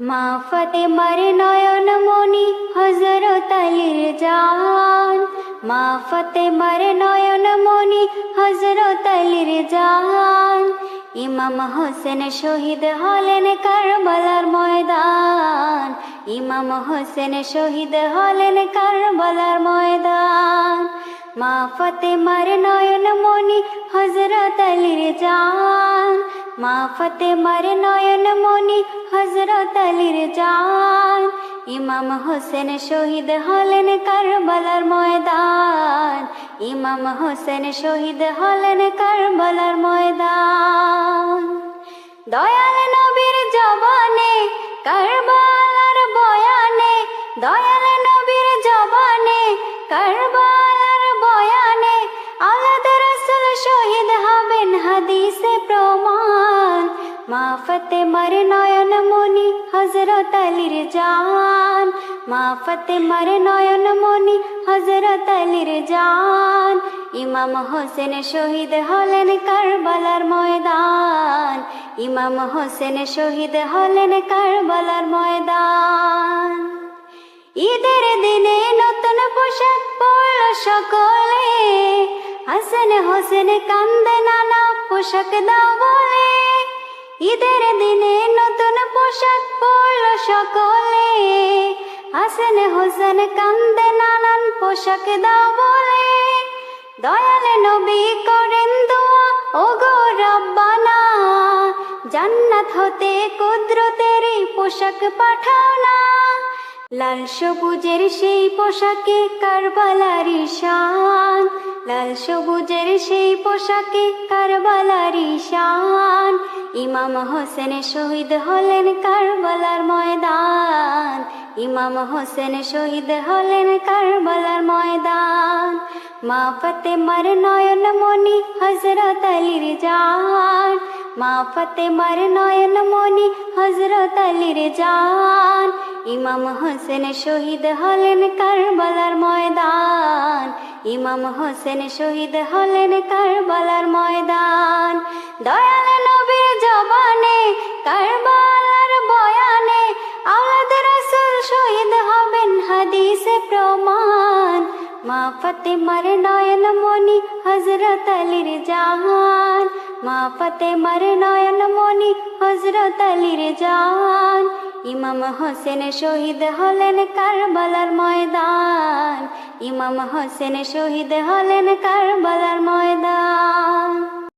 মা ফতেমার নয়ন মনি হজরত আলীর জান মা ফতেমার নয়ন মনি হজরত আলীর জান ইমাম হোসেন শহীদ হলেন কারবালার ময়দান। ইমাম হোসেন শহীদ হলেন কারবালার ময়দান। মা ফতেমার নয়ন মনি হজরত আলীর জান মা ফতেমার নয়ন মনি হজরত আলীর জান। ইমাম হোসেন শহীদ হলেন কারবালার ময়দান। ইমাম হোসেন শহীদ হলেন কারবালার ময়দান। দয়াল নবীর জবানে, কারবালার বয়ানে, দয়াল নবীর জবানে, কারবালার বয়ানে, আলাদা রসুল শহীদ হবেন হাদিসে প্রমাণ মা ফতেমার নয়ন মনি হজরত আলীর জান। মা ফতেমার নয়ন মনি হজরত আলীর জান। ইমাম হোসেন শহীদ হলেন কারবালার ময়দান। ইমাম হোসেন শহীদ হলেন কারবালার ময়দান। ঈদের দিনে নতুন পোশাক পরল সকলে। হাসান হোসেন কান্দে নানা পোশাক দাও বলে ঈদের দিনে নতুন পোশাক পরল সকলে। হাসেন হোসেন কান্দে নানান পোশাক দাও বলে। দয়াল নবী করেন দোয়া ও গো রব্বানা। জান্নাত হতে কুদরতেরই পোশাক পাঠাও না। লাল সবুজের সেই পোশাকে কারবালারি শান লাল সবুজের সেই পোশাকে কারবালারি শান ইমাম হোসেন শহীদ হলেন কারবালার ময়দান। ইমাম হোসেন শহীদ হলেন কারবালার ময়দান। মা ফতে মার নয়ন মনি হজরত আলীর জান। মা ফতেমার নয়ন মনি হজরত আলীর জান। ইমাম হোসেন শহীদ হলেন কারবালার ময়দান। ইমাম হোসেন শহীদ হলেন কারবালার ময়দান। দয়াল নবীর জবানে, কারবালার বয়ানে আওলাদ রাসূল শহীদ হবেন হাদিসে প্রমাণ। মা ফতেমার নয়ন মনি হজরত আলীর জাহান। মা ফতেমার নয়ন মনি হজরত আলীর জান ইমাম হোসেন শহীদ হলেন কারবালার ময়দান। ইমাম হোসেন শহীদ হলেন কারবালার ময়দান।